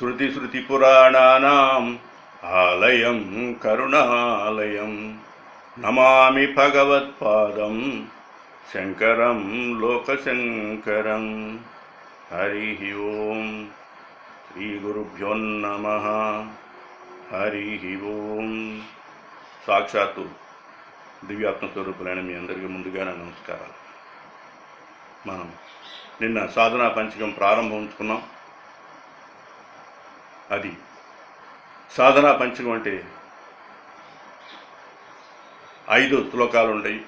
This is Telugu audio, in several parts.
శృతిస్మృతిపురాణానాम् ఆలయం కరుణాలయం. నమామి భగవత్పాదం శంకరం లోకశంకరం. హరి ఓం శ్రీగురుభ్యో నమ. హరి ఓం. సాక్షాత్తు దివ్యాత్మ స్వరూపులైన మీ అందరికీ ముందుగా నా నమస్కారాలు. మనం నిన్న సాధనా పంచకం ప్రారంభం ఉంచుకున్నాం. అది సాధనా పంచకం అంటే ఐదు శ్లోకాలు ఉంటాయి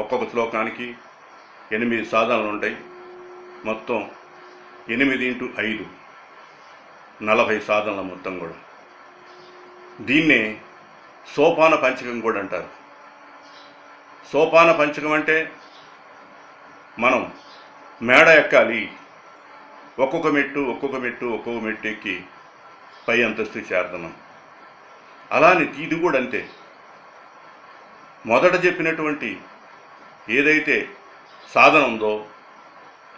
ఒక్కొక్క శ్లోకానికి ఎనిమిది సాధనలు ఉంటాయి మొత్తం ఎనిమిది ఇంటూ ఐదు నలభై సాధనల మొత్తం కూడా. దీన్నే సోపాన పంచకం కూడా అంటారు. సోపాన పంచకం అంటే మనం మేడ ఎక్కాలి. ఒక్కొక్క మెట్టు ఒక్కొక్క మెట్టు ఒక్కొక్క మెట్టు ఎక్కి పై అంతస్తు చేరుతున్నాం అలానే ఇది కూడా అంతే. మొదట చెప్పినటువంటి ఏదైతే సాధన ఉందో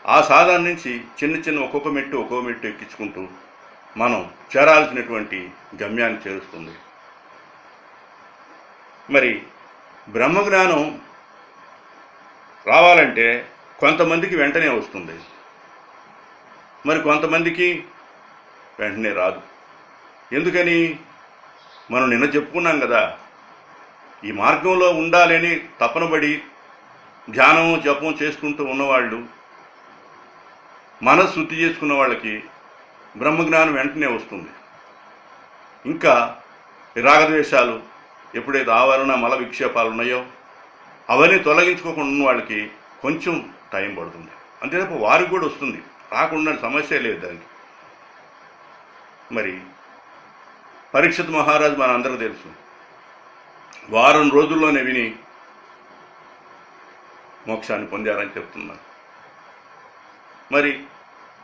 ఆ సాధన నుంచి చిన్న చిన్న ఒక్కొక్క మెట్టు ఒక్కొక్క మెట్టు ఎక్కించుకుంటూ మనం చేరాల్సినటువంటి గమ్యాన్ని చేరుస్తుంది. మరి బ్రహ్మజ్ఞానం రావాలంటే కొంతమందికి వెంటనే వస్తుంది. మరి కొంతమందికి వెంటనే రాదు. ఎందుకని? మనం నిన్న చెప్పుకున్నాం కదా ఈ మార్గంలో ఉండాలని తపనబడి ధ్యానం జపం చేసుకుంటూ ఉన్నవాళ్ళు మనసు శుద్ధి చేసుకున్న వాళ్ళకి బ్రహ్మజ్ఞానం వెంటనే వస్తుంది. ఇంకా రాగద్వేషాలు ఎప్పుడైతే ఆవరణ మల విక్షేపాలు ఉన్నాయో అవన్నీ తొలగించుకోకుండా ఉన్న వాళ్ళకి కొంచెం టైం పడుతుంది. అంతే తప్ప వారికి కూడా వస్తుంది. రాకుండా సమస్య లేదు దానికి. మరి పరీక్షిత్ మహారాజు మన అందరికి తెలుసు. వారం రోజుల్లోనే విని మోక్షాన్ని పొందారని చెప్తున్నారు. మరి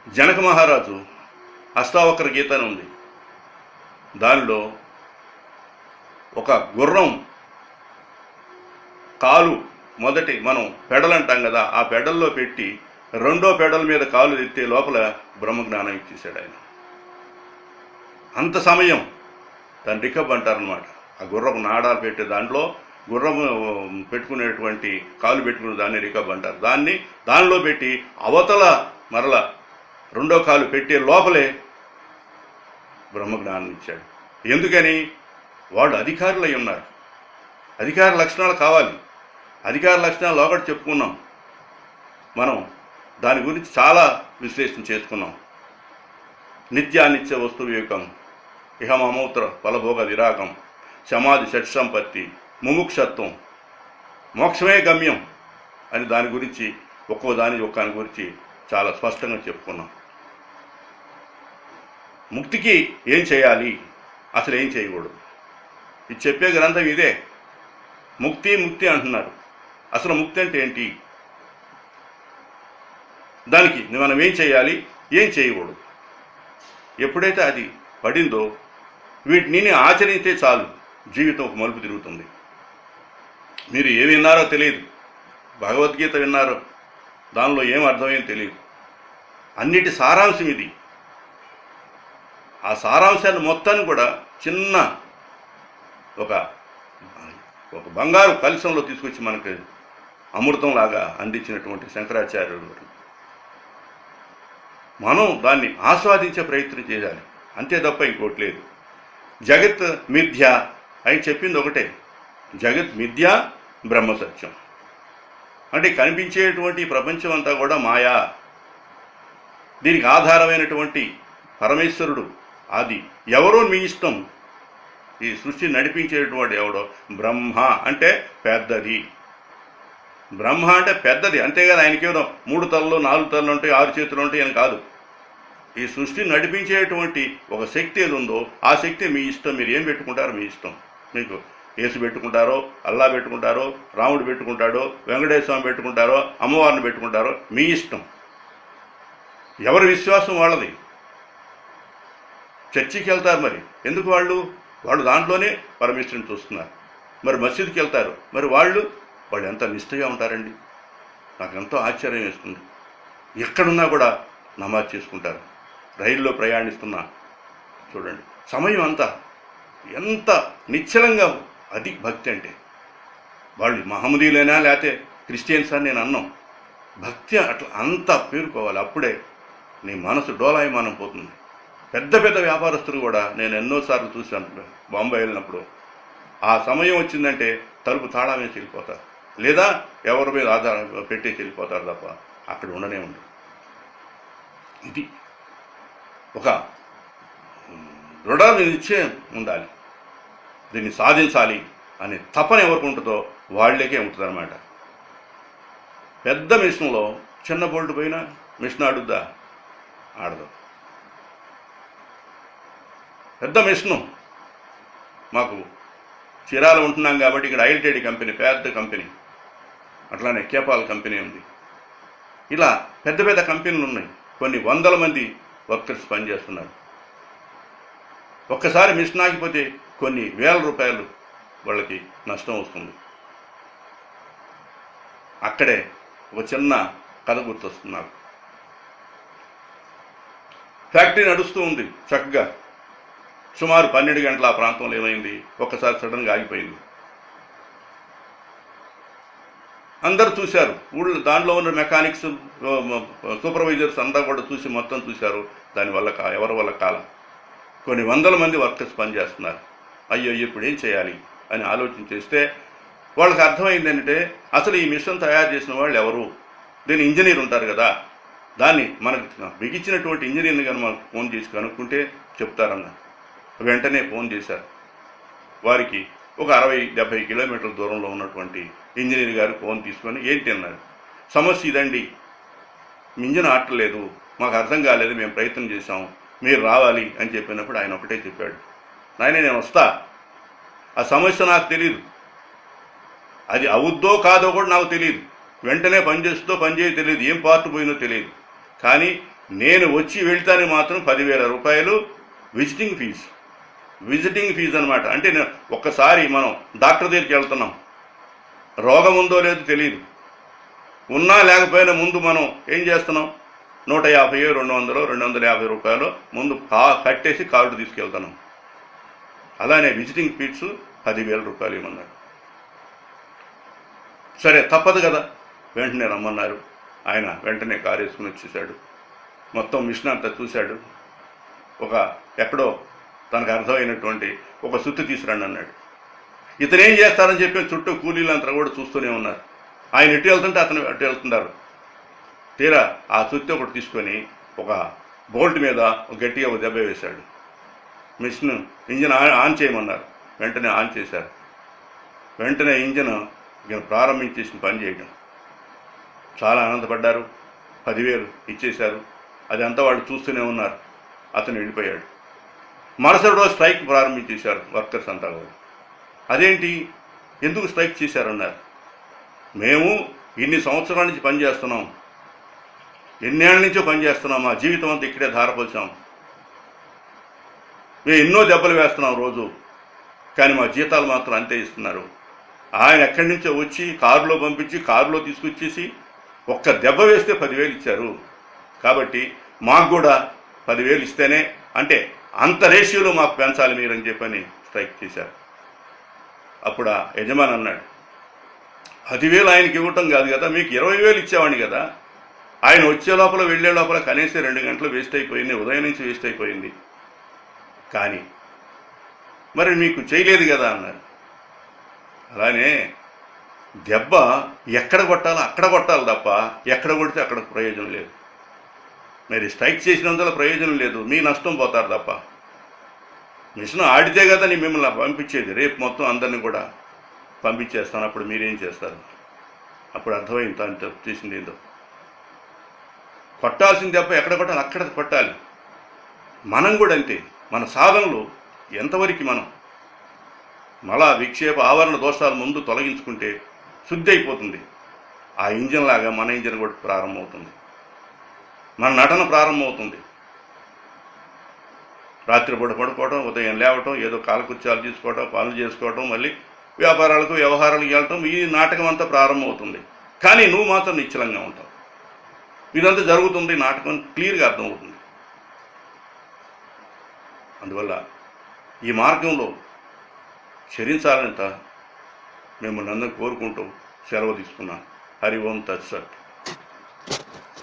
జనక మహారాజు అష్టావక్ర గీత అని ఉంది. దానిలో ఒక గుర్రం కాలు మొదటి మనం పెడలంటాం కదా ఆ పెడల్లో పెట్టి రెండో పెడల మీద కాలు ఎత్తే లోపల బ్రహ్మజ్ఞానం ఇచ్చేసాడు ఆయన. అంత సమయం దాన్ని రికబ్ అంటారనమాట ఆ గుర్రపు నాడాలు పెట్టే దాంట్లో గుర్రం పెట్టుకునేటువంటి కాలు పెట్టుకునే దాన్ని రికబ్ అంటారు. దాన్ని దానిలో పెట్టి అవతల మరల రెండో కాలు పెట్టే లోపలే బ్రహ్మజ్ఞానం ఇచ్చాడు. ఎందుకని? వాళ్ళు అధికారులు అయి ఉన్నారు. అధికార లక్షణాలు కావాలి. అధికార లక్షణాలు ఒకటి చెప్పుకున్నాం మనం. దాని గురించి చాలా విశ్లేషణ చేసుకున్నాం. నిత్యానిత్య వస్తు వివేకం ఇహమమూత్ర ఫలభోగ విరాగం సమాధి షట్ సంపత్తి ముముక్షత్వం మోక్షమే గమ్యం అని దాని గురించి ఒక్కో దాని ఒక్కని గురించి చాలా స్పష్టంగా చెప్పుకున్నాం. ముక్తికి ఏం చేయాలి? అసలు ఏం చేయకూడదు. ఇది చెప్పే గ్రంథం ఇదే. ముక్తి ముక్తి అంటున్నారు. అసలు ముక్తి అంటే ఏంటి? దానికి మనం ఏం చేయాలి? ఏం చేయకూడదు. ఎప్పుడైతే అది పడిందో వీటిని ఆచరిస్తే చాలు. జీవితం ఒక మలుపు తిరుగుతుంది. మీరు ఏమి విన్నారో తెలియదు. భగవద్గీత విన్నారో దానిలో ఏం అర్థమయ్యో తెలియదు. అన్నిటి సారాంశం ఇది. ఆ సారాంశాన్ని మొత్తాన్ని కూడా చిన్న ఒక ఒక బంగారు కలశంలో తీసుకొచ్చి మనకి అమృతంలాగా అందించినటువంటి శంకరాచార్యుడు గారు. మనం దాన్ని ఆస్వాదించే ప్రయత్నం చేయాలి. అంతే తప్ప ఇంకోటి లేదు. జగత్ మిథ్య అని చెప్పింది ఒకటే. జగత్ మిథ్య బ్రహ్మ సత్యం. అంటే కనిపించేటువంటి ప్రపంచం అంతా కూడా మాయా. దీనికి ఆధారమైనటువంటి పరమేశ్వరుడు అది ఎవరో మీ ఇష్టం. ఈ సృష్టి నడిపించేటువంటి ఎవడో? బ్రహ్మ అంటే పెద్దది. బ్రహ్మ అంటే పెద్దది. అంతేగాని ఆయనకేదో మూడు తలలు నాలుగు తలలు ఉంటాయి ఆరు చేతులు ఉంటాయి అని కాదు. ఈ సృష్టిని నడిపించేటువంటి ఒక శక్తి ఏది ఉందో ఆ శక్తి మీ ఇష్టం. మీరు ఏం పెట్టుకుంటారో మీ ఇష్టం. మీకు యేసు పెట్టుకుంటారో అల్లా పెట్టుకుంటారో రాముడు పెట్టుకుంటాడో వెంకటేశ్వర స్వామి పెట్టుకుంటారో అమ్మవారిని పెట్టుకుంటారో మీ ఇష్టం. ఎవరి విశ్వాసం వాళ్ళది? చర్చికి వెళ్తారు మరి. ఎందుకు వాళ్ళు? వాళ్ళు దాంట్లోనే పరమేశ్వరుని చూస్తున్నారు. మరి మసీదుకి వెళ్తారు. మరి వాళ్ళు వాళ్ళు ఎంత నిష్ఠగా ఉంటారండి. నాకు ఎంతో ఆశ్చర్యం వేస్తుంది. ఎక్కడున్నా కూడా నమాజ్ చేసుకుంటారు. రైల్లో ప్రయాణిస్తున్నా. చూడండి. సమయం అంతా. ఎంత నిశ్చలంగా అది భక్తి అంటే. వాళ్ళు మహమ్మదీలైనా లేకపోతే క్రిస్టియన్స్ అని నేను అన్నాం. భక్తి అట్లా అంత పేరుకోవాలి. అప్పుడే నీ మనసు డోలాయమానం పోతుంది. పెద్ద పెద్ద వ్యాపారస్తులు కూడా నేను ఎన్నోసార్లు చూశాను. బాంబే వెళ్ళినప్పుడు. ఆ సమయం వచ్చిందంటే తలుపు తాళా వేసి వెళ్ళిపోతారు. లేదా ఎవరి మీద ఆధారం పెట్టేసి వెళ్ళిపోతారు తప్ప అక్కడ ఉండనే ఉండరు. ఇది ఒక దృఢ నిశ్చయం ఉండాలి. దీన్ని సాధించాలి అనే తపన ఎవరికి ఉంటుందో వాళ్ళకే ఉంటుంది అనమాట పెద్ద మిషన్లో చిన్న బోల్ట్ పోయినా మిషన్ ఆడుద్దా? ఆడదు. పెద్ద మిషను మాకు చీరాలు ఉంటున్నాం కాబట్టి ఇక్కడ ఐల్టెడి కంపెనీ పెద్ద కంపెనీ అట్లానే కేపాల్ కంపెనీ ఉంది. ఇలా పెద్ద పెద్ద కంపెనీలు ఉన్నాయి. కొన్ని వందల మంది వర్కర్స్ పనిచేస్తున్నారు. ఒక్కసారి మిషన్ ఆగిపోతే కొన్ని వేల రూపాయలు వాళ్ళకి నష్టం వస్తుంది. అక్కడే ఒక చిన్న కథ గుర్తొస్తున్నారు. ఫ్యాక్టరీ నడుస్తూ ఉంది చక్కగా. సుమారు పన్నెండు గంటల ఆ ప్రాంతంలో ఏమైంది? ఒక్కసారి సడన్గా ఆగిపోయింది. అందరు చూశారు. ఊళ్ళో దాంట్లో ఉన్న మెకానిక్స్ సూపర్వైజర్స్ అంతా కూడా చూసి మొత్తం చూశారు. దానివల్ల కా ఎవరి వల్ల కాలం? కొన్ని వందల మంది వర్కర్స్ పనిచేస్తున్నారు. అయ్యో ఇప్పుడు ఏం చేయాలి? అని ఆలోచన చేస్తే వాళ్ళకి అర్థమైంది ఏంటంటే అసలు ఈ మిషన్ తయారు చేసిన వాళ్ళు ఎవరు? దీని ఇంజనీర్ ఉంటారు కదా. దాన్ని మనకు బిగించినటువంటి ఇంజనీర్ని కానీ మనకు ఫోన్ చేసి కనుక్కుంటే చెప్తారన్న వెంటనే ఫోన్ చేశారు. వారికి ఒక అరవై డెబ్బై కిలోమీటర్ల దూరంలో ఉన్నటువంటి ఇంజనీర్ గారు ఫోన్ తీసుకొని ఏంటి అన్నారు? సమస్య ఇదండి. మింజన ఆటలేదు మాకు అర్థం కాలేదు. మేము ప్రయత్నం చేశాం. మీరు రావాలి అని చెప్పినప్పుడు ఆయన ఒకటే చెప్పాడు. నాయన నేను వస్తా. ఆ సమస్య నాకు తెలియదు అది అవుద్దో కాదో కూడా నాకు తెలియదు వెంటనే పని చేస్తుందో తెలియదు ఏం పార్ట్ పోయిందో తెలియదు కానీ నేను వచ్చి వెళ్తానే మాత్రం పదివేల రూపాయలు విజిటింగ్ ఫీజు. విజిటింగ్ ఫీజు అనమాట అంటే నేను ఒక్కసారి మనం డాక్టర్ దగ్గరికి వెళ్తున్నాం. రోగం ఉందో లేదో తెలియదు ఉన్నా లేకపోయినా ముందు మనం ఏం చేస్తున్నాం? నూట యాభై రెండు వందలు రెండు వందల యాభై రూపాయలు ముందు కా కట్టేసి కార్డు తీసుకెళ్తున్నాం. అలానే విజిటింగ్ ఫీడ్స్ పదివేల రూపాయలు ఇవ్వమన్నాడు సరే తప్పదు కదా. వెంటనే రమ్మన్నారు. ఆయన వెంటనే కారు వేసుకుని వచ్చేసాడు. మొత్తం మిషన్ అంతా చూశాడు. ఒక ఎక్కడో తనకు అర్థమైనటువంటి ఒక సుత్తి తీసుకురండి అన్నాడు. ఇతను ఏం చేస్తారని చెప్పి చుట్టూ కూలీలంతా కూడా చూస్తూనే ఉన్నారు. ఆయన ఎటు వెళ్తుంటే అతను అటు వెళ్తున్నారు. తీరా ఆ సుత్తి ఒకటి తీసుకొని ఒక బోల్ట్ మీద ఒక గట్టిగా ఒక దెబ్బ వేశాడు. మిషన్ ఇంజిన్ ఆన్ ఆన్ చేయమన్నారు. వెంటనే ఆన్ చేశారు. వెంటనే ఇంజిన్ ఇక ప్రారంభించేసిన పని చేయడం చాలా ఆనందపడ్డారు. పదివేలు ఇచ్చేశారు. అదంతా వాళ్ళు చూస్తూనే ఉన్నారు. అతను వెళ్ళిపోయాడు. మరుసటి రోజు స్ట్రైక్ ప్రారంభించేశారు వర్కర్స్ అంతా కూడా. అదేంటి? ఎందుకు స్ట్రైక్ చేశారన్నారు? మేము ఇన్ని సంవత్సరాల నుంచి పనిచేస్తున్నాం. ఎన్నేళ్ళ నుంచో పనిచేస్తున్నాం. మా జీవితం అంతా ఇక్కడే ధారపోసాం. మేము ఎన్నో దెబ్బలు వేస్తున్నాం రోజు. కానీ మా జీతాలు మాత్రం అంతే ఇస్తున్నారు. ఆయన ఎక్కడి నుంచో వచ్చి కారులో పంపించి కారులో తీసుకొచ్చేసి ఒక్క దెబ్బ వేస్తే పదివేలు ఇచ్చారు. కాబట్టి మాకు కూడా పదివేలు ఇస్తేనే అంటే అంత రేషియోలో మాకు పెంచాలి మీరు అని చెప్పని స్ట్రైక్ చేశారు. అప్పుడు ఆ యజమాని అన్నాడు పదివేలు ఆయనకి ఇవ్వటం కాదు కదా మీకు ఇరవై వేలు ఇచ్చేవాడిని కదా. ఆయన వచ్చే లోపల వెళ్ళే లోపల కనీసం రెండు గంటలు వేస్ట్ అయిపోయింది ఉదయం నుంచి వేస్ట్ అయిపోయింది. కానీ మరి మీకు చేయలేదు కదా అన్నారు. అలానే దెబ్బ ఎక్కడ కొట్టాలో అక్కడ కొట్టాలి తప్ప ఎక్కడ కొడితే అక్కడ ప్రయోజనం లేదు. మరి స్ట్రైక్ చేసినందువల్ల ప్రయోజనం లేదు. మీ నష్టం పోతారు తప్ప. మిషన్ ఆడితే కదా నేను మిమ్మల్ని పంపించేది. రేపు మొత్తం అందరిని కూడా పంపించేస్తాను. అప్పుడు మీరేం చేస్తారు? అప్పుడు అర్థమైంది. తాను తప్పు చేసింది ఏదో. కొట్టాల్సింది తప్ప ఎక్కడ కొట్టాలి? అక్కడ కొట్టాలి. మనం కూడా అంతే. మన సాధనలు ఎంతవరకు మనం? మళ్ళా విక్షేప ఆవరణ దోషాలు ముందు తొలగించుకుంటే శుద్ధి అయిపోతుంది. ఆ ఇంజిన్ లాగా మన ఇంజిన్ కూడా ప్రారంభమవుతుంది. మన నటన ప్రారంభమవుతుంది. రాత్రిపూట పడుకోవడం ఉదయం లేవటం ఏదో కాలకృత్యాలు తీసుకోవటం పనులు చేసుకోవటం మళ్ళీ వ్యాపారాలకు వ్యవహారాలకు వెళ్ళటం ఈ నాటకం అంతా ప్రారంభమవుతుంది. కానీ నువ్వు మాత్రం నిశ్చలంగా ఉంటావు. ఇదంతా జరుగుతుంది నాటకం క్లియర్గా అర్థమవుతుంది. అందువల్ల ఈ మార్గంలో చరించాలంట మేము అందరం కోరుకుంటూ సెలవు తీసుకున్నాను. హరి ఓం తత్సత్.